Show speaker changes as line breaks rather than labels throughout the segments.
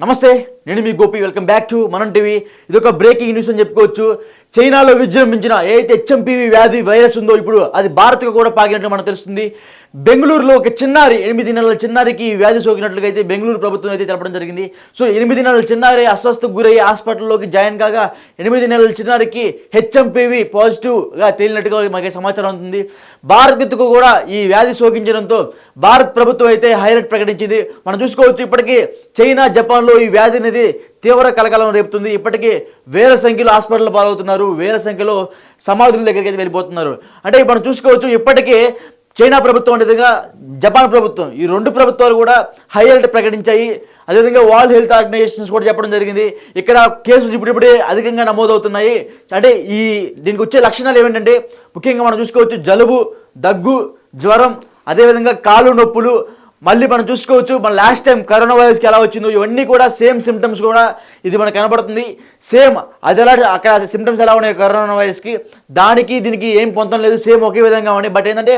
నమస్తే. నేను మీ Gopi welcome back to Manam TV. ఇది ఒక బ్రేకింగ్ న్యూస్ అని చెప్పుకోవచ్చు. చైనాలో విజృంభించిన ఏదైతే హెచ్ఎంపీవీ వ్యాధి వైరస్ ఉందో ఇప్పుడు అది భారత్కు కూడా పాకినట్టు మనకు తెలుస్తుంది. బెంగళూరులో ఒక చిన్నారి ఎనిమిది నెలల చిన్నారికి వ్యాధి సోకినట్లుగా అయితే బెంగళూరు ప్రభుత్వం అయితే తెలపడం జరిగింది. సో ఎనిమిది నెలల చిన్నారి అస్వస్థకు గురయ్యి హాస్పిటల్లోకి జాయిన్ కాగా ఎనిమిది నెలల చిన్నారికి హెచ్ఎంపీవీ పాజిటివ్గా తేలినట్టుగా మనకి సమాచారం ఉంటుంది భారత్కు కూడా ఈ వ్యాధి సోకించడంతో భారత్ ప్రభుత్వం అయితే హైలైట్ ప్రకటించింది. మనం చూసుకోవచ్చు ఇప్పటికీ చైనా జపాన్లో ఈ వ్యాధి అనేది తీవ్ర కలకలం రేపుతుంది. ఇప్పటికీ వేల సంఖ్యలో హాస్పిటల్ పాలవుతున్నారు. వేల సంఖ్యలో సమాధుల దగ్గరికి అయితే వెళ్ళిపోతున్నారు. అంటే మనం చూసుకోవచ్చు ఇప్పటికే చైనా ప్రభుత్వం అదేవిధంగా జపాన్ ప్రభుత్వం ఈ రెండు ప్రభుత్వాలు కూడా హై అలర్ట్ ప్రకటించాయి. అదేవిధంగా వరల్డ్ హెల్త్ ఆర్గనైజేషన్స్ కూడా చెప్పడం జరిగింది. ఇక్కడ కేసులు ఇప్పుడిప్పుడే అధికంగా నమోదవుతున్నాయి. అంటే ఈ దీనికి వచ్చే లక్షణాలు ఏమిటంటే ముఖ్యంగా మనం చూసుకోవచ్చు జలుబు దగ్గు జ్వరం అదేవిధంగా కాళ్ళు నొప్పులు మళ్ళీ మనం చూసుకోవచ్చు మన లాస్ట్ టైం కరోనా వైరస్కి ఎలా వచ్చిందో ఇవన్నీ కూడా సేమ్ సిమ్టమ్స్ కూడా ఇది మనకు కనబడుతుంది. సేమ్ అది ఎలా అక్కడ సిమ్టమ్స్ ఎలా ఉన్నాయి కరోనా వైరస్కి దానికి దీనికి ఏం పొందడం లేదు సేమ్ ఒకే విధంగా ఉన్నాయి. బట్ ఏంటంటే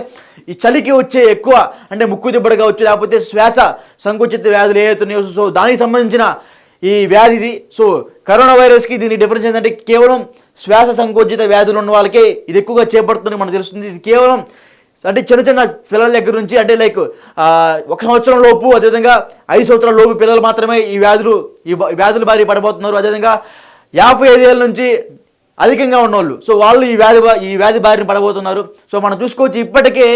ఈ చలికి వచ్చే ఎక్కువ అంటే ముక్కు దిబ్బడిగా వచ్చు లేకపోతే శ్వాస సంకుచిత వ్యాధులు ఏవైతున్నాయో సో దానికి సంబంధించిన ఈ వ్యాధిది సో కరోనా వైరస్కి దీని డిఫరెన్స్ ఏంటంటే కేవలం శ్వాస సంకోచిత వ్యాధులు ఉన్న వాళ్ళకే ఇది ఎక్కువగా చేపడుతుంది మనకు తెలుస్తుంది. ఇది కేవలం అంటే చిన్న చిన్న పిల్లల దగ్గర నుంచి అంటే లైక్ ఒక సంవత్సరం లోపు అదేవిధంగా ఐదు సంవత్సరాల లోపు పిల్లలు మాత్రమే ఈ వ్యాధులు ఈ వ్యాధుల బారి పడబోతున్నారు. అదేవిధంగా యాభై ఐదేళ్ళ నుంచి అధికంగా ఉన్నోళ్ళు. సో వాళ్ళు ఈ వ్యాధి ఈ వ్యాధి బారిన పడబోతున్నారు. సో మనం చూసుకోవచ్చు ఇప్పటికే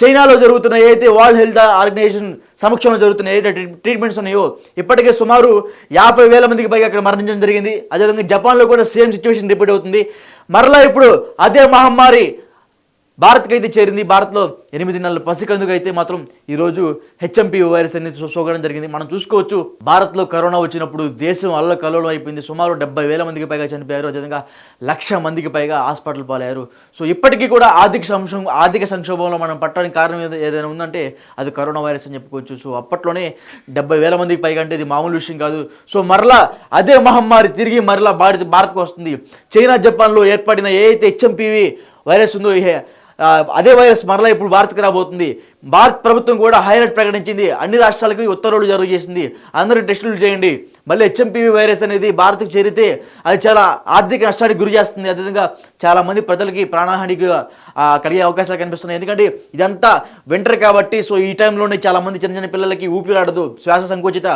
చైనాలో జరుగుతున్న ఏదైతే వరల్డ్ హెల్త్ ఆర్గనైజేషన్ సమక్షంలో జరుగుతున్న ఏదైతే ట్రీట్మెంట్స్ ఉన్నాయో ఇప్పటికే సుమారు యాభై వేల మందికి పైగా అక్కడ మరణించడం జరిగింది. అదేవిధంగా జపాన్లో కూడా సేమ్ సిచ్యువేషన్ రిపీట్ అవుతుంది. మరలా ఇప్పుడు అదే మహమ్మారి భారత్కి అయితే చేరింది. భారత్లో ఎనిమిది నెలల పసికందుకు అయితే మాత్రం ఈరోజు హెచ్ఎంపీ వైరస్ అనేది సోకడం జరిగింది. మనం చూసుకోవచ్చు భారత్లో కరోనా వచ్చినప్పుడు దేశం అల్ల కల్లోలం అయిపోయింది. సుమారు డెబ్బై వేల మందికి పైగా చనిపోయారు. అదేవిధంగా లక్ష మందికి పైగా హాస్పిటల్ పాలయ్యారు. సో ఇప్పటికీ కూడా ఆర్థిక సంక్షోభం ఆర్థిక సంక్షోభంలో మనం పట్టడానికి కారణం ఏదైనా ఉందంటే అది కరోనా వైరస్ అని చెప్పుకోవచ్చు. సో అప్పట్లోనే డెబ్బై వేల మందికి పైగా అంటే ఇది మామూలు విషయం కాదు. సో మరలా అదే మహమ్మారి తిరిగి మరలా భారత్ భారత్కు వస్తుంది. చైనా జపాన్లో ఏర్పడిన ఏ అయితే హెచ్ఎంపీవి వైరస్ ఉందో అదే వైరస్ మరలా ఇప్పుడు భారత్కి రాబోతుంది. భారత్ ప్రభుత్వం కూడా హైలైట్ ప్రకటించింది. అన్ని రాష్ట్రాలకి ఉత్తర్వులు జారీ చేసింది. అందరూ టెస్టులు చేయండి. మళ్ళీ హెచ్ఎంపీవీ వైరస్ అనేది భారత్కు చేరితే అది చాలా ఆర్థిక నష్టానికి గురి చేస్తుంది. అదేవిధంగా చాలామంది ప్రజలకి ప్రాణహానికి కలిగే అవకాశాలు కనిపిస్తున్నాయి. ఎందుకంటే ఇదంతా వింటర్ కాబట్టి సో ఈ టైంలోనే చాలామంది చిన్న చిన్న పిల్లలకి ఊపిరాడదు. శ్వాస సంకోచిత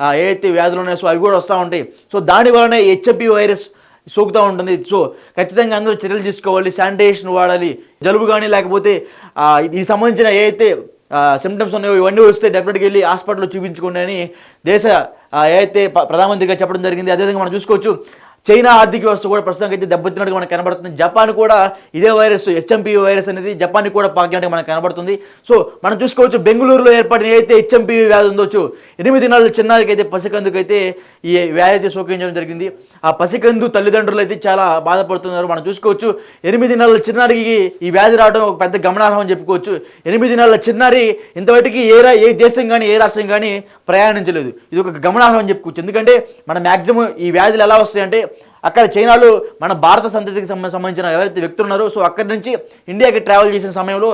ఆ, వ్యాధులు ఉన్నాయో సో అవి కూడా వస్తూ ఉంటాయి. సో దాని వలనే హెచ్ఎంపీ వైరస్ సోకుతూ ఉంటుంది. సో ఖచ్చితంగా అందరూ చర్యలు తీసుకోవాలి శానిటైజేషన్ వాడాలి జలుబు కానీ లేకపోతే ఇది దీనికి సంబంధించిన ఏ అయితే సిమ్టమ్స్ ఉన్నాయో ఇవన్నీ వస్తే డెఫినెట్గా వెళ్ళి హాస్పిటల్లో చూపించుకోండి అని దేశ ఏదైతే ఏ అయితే ప్రధానమంత్రిగా చెప్పడం జరిగింది. అదేవిధంగా మనం చూసుకోవచ్చు చైనా ఆర్థిక వ్యవస్థ కూడా ప్రస్తుతానికి అయితే దెబ్బతిన్నట్టుగా మనకు కనబడుతుంది. జపాన్ కూడా ఇదే వైరస్ హెచ్ఎంపీ వైరస్ అనేది జపాన్ కూడా పాకినట్టుగా మనకు కనబడుతుంది. సో మనం చూసుకోవచ్చు బెంగళూరులో ఏర్పడిన ఏదైతే హెచ్ఎంపీ వ్యాధి ఉందొచ్చు ఎనిమిది నెలల చిన్నారికి అయితే పసికందుకు అయితే ఈ వ్యాధి అయితే సోకించడం జరిగింది. ఆ పసికందు తల్లిదండ్రులు అయితే చాలా బాధపడుతున్నారు. మనం చూసుకోవచ్చు ఎనిమిది నెలల చిన్నారికి ఈ వ్యాధి రావడం ఒక పెద్ద గమనార్హం అని చెప్పుకోవచ్చు. ఎనిమిది నెలల చిన్నారి ఇంతవరకు ఏ రా ఏ దేశం కానీ ఏ రాష్ట్రం కానీ ప్రయాణించలేదు. ఇది ఒక గమనార్హం అని చెప్పుకోవచ్చు. ఎందుకంటే మన మ్యాక్సిమం ఈ వ్యాధులు ఎలా వస్తాయంటే అక్కడ చైనాలో మన భారత సంతతికి సంబంధించిన ఎవరైతే వ్యక్తులు ఉన్నారో సో అక్కడి నుంచి ఇండియాకి ట్రావెల్ చేసిన సమయంలో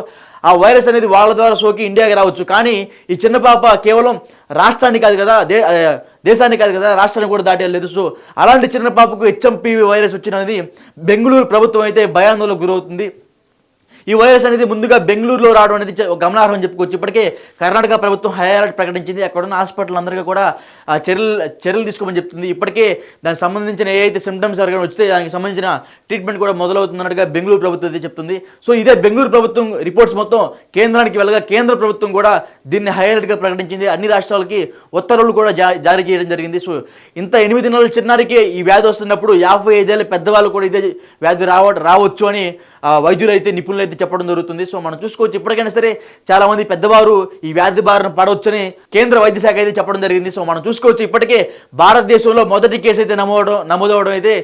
ఆ వైరస్ అనేది వాళ్ళ ద్వారా సోకి ఇండియాకి రావచ్చు. కానీ ఈ చిన్న పాప కేవలం రాష్ట్రానికి కాదు కదా దే దేశానికి కాదు కదా రాష్ట్రానికి కూడా దాటేయలేదు సో అలాంటి చిన్న పాపకు హెచ్ఎంపీవి వైరస్ వచ్చినది బెంగళూరు ప్రభుత్వం అయితే భయాందోళనకు గురవుతుంది. ఈ వైరస్ అనేది ముందుగా బెంగళూరులో రావడం అనేది గమనార్హం అని చెప్పుకోవచ్చు. ఇప్పటికే కర్ణాటక ప్రభుత్వం హై అలర్ట్ ప్రకటించింది. అక్కడ ఉన్న హాస్పిటల్ అందరికీ కూడా చర్యలు చర్యలు తీసుకోమని చెప్తుంది. ఇప్పటికే దానికి సంబంధించిన ఏ అయితే సిమ్టమ్స్ ఎవరికైనా వస్తే దానికి సంబంధించిన ట్రీట్మెంట్ కూడా మొదలవుతున్నట్టుగా బెంగళూరు ప్రభుత్వం అయితే చెప్తుంది. సో ఇదే బెంగళూరు ప్రభుత్వం రిపోర్ట్స్ మొత్తం కేంద్రానికి వెళ్ళగా కేంద్ర ప్రభుత్వం కూడా దీన్ని హై అలర్ట్గా ప్రకటించింది. అన్ని రాష్ట్రాలకి ఉత్తర్వులు కూడా జారీ చేయడం జరిగింది. సో ఇంత ఎనిమిది నెలల చిన్నారికి ఈ వ్యాధి వస్తున్నప్పుడు యాభై ఐదేళ్ళ పెద్దవాళ్ళు కూడా ఇదే వ్యాధి రావ రావచ్చు అని వైద్యులు అయితే నిపుణులు అయితే చెప్పడం జరుగుతుంది. సో మనం చూసుకోవచ్చు. ఇప్పటికైనా సరే చాలా మంది పెద్దవారు ఈ వ్యాధి బారిన పడవచ్చని కేంద్ర వైద్య శాఖ అయితే చెప్పడం జరిగింది. సో మనం చూసుకోవచ్చు. ఇప్పటికే భారతదేశంలో మొదటి కేసు అయితే నమోదవడం నమోదవడం అయితే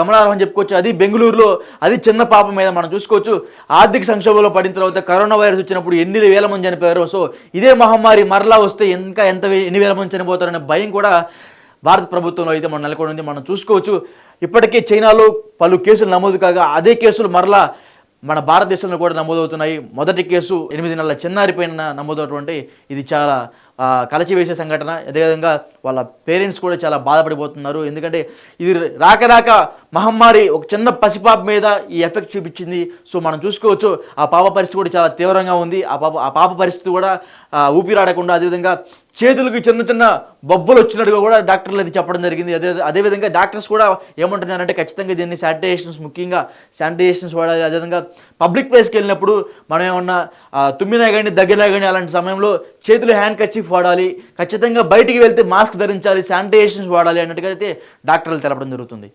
గమనార్హం చెప్పుకోవచ్చు. అది బెంగళూరులో అది చిన్న పాప మీద మనం చూసుకోవచ్చు. ఆర్థిక సంక్షోభంలో పడిన తర్వాత కరోనా వైరస్ వచ్చినప్పుడు ఎన్ని వేల మంది చనిపోయారు సో ఇదే మహమ్మారి మరలా వస్తే ఇంకా ఎంత ఎన్ని వేల మంది చనిపోతారనే భయం కూడా భారత ప్రభుత్వంలో అయితే మనం నెలకొని ఉంది మనం చూసుకోవచ్చు. ఇప్పటికే చైనాలో పలు కేసులు నమోదు కాగా అదే కేసులు మరలా మన భారతదేశంలో కూడా నమోదవుతున్నాయి. మొదటి కేసు ఎనిమిది నెలల చిన్నారి పైన నమోదవుతుంటే ఇది చాలా కలచివేసే సంఘటన. అదేవిధంగా వాళ్ళ పేరెంట్స్ కూడా చాలా బాధపడిపోతున్నారు. ఎందుకంటే ఇది రాక రాక మహమ్మారి ఒక చిన్న పసిపాప మీద ఈ ఎఫెక్ట్ చూపించింది. సో మనం చూసుకోవచ్చు ఆ పాప పరిస్థితి కూడా చాలా తీవ్రంగా ఉంది. ఆ పాప ఆ పాప పరిస్థితి కూడా ఊపిరాడకుండా అదేవిధంగా చేతులకు చిన్న చిన్న బొబ్బలు వచ్చినట్టుగా కూడా డాక్టర్లు అది చెప్పడం జరిగింది. అదే అదేవిధంగా డాక్టర్స్ కూడా ఏమంటున్నారంటే ఖచ్చితంగా దీన్ని శానిటైజేషన్స్ ముఖ్యంగా శానిటైజేషన్స్ వాడాలి. అదేవిధంగా పబ్లిక్ ప్లేస్కి వెళ్ళినప్పుడు మనం ఏమన్నా తుమ్మినా కానీ దగ్గినా కానీ అలాంటి సమయంలో చేతులు హ్యాండ్ కచ్చిఫ్ వాడాలి. ఖచ్చితంగా బయటికి వెళ్తే మాస్క్ ధరించాలి శానిటైజేషన్స్ వాడాలి అన్నట్టుగా అయితే డాక్టర్లు తెలపడం జరుగుతుంది.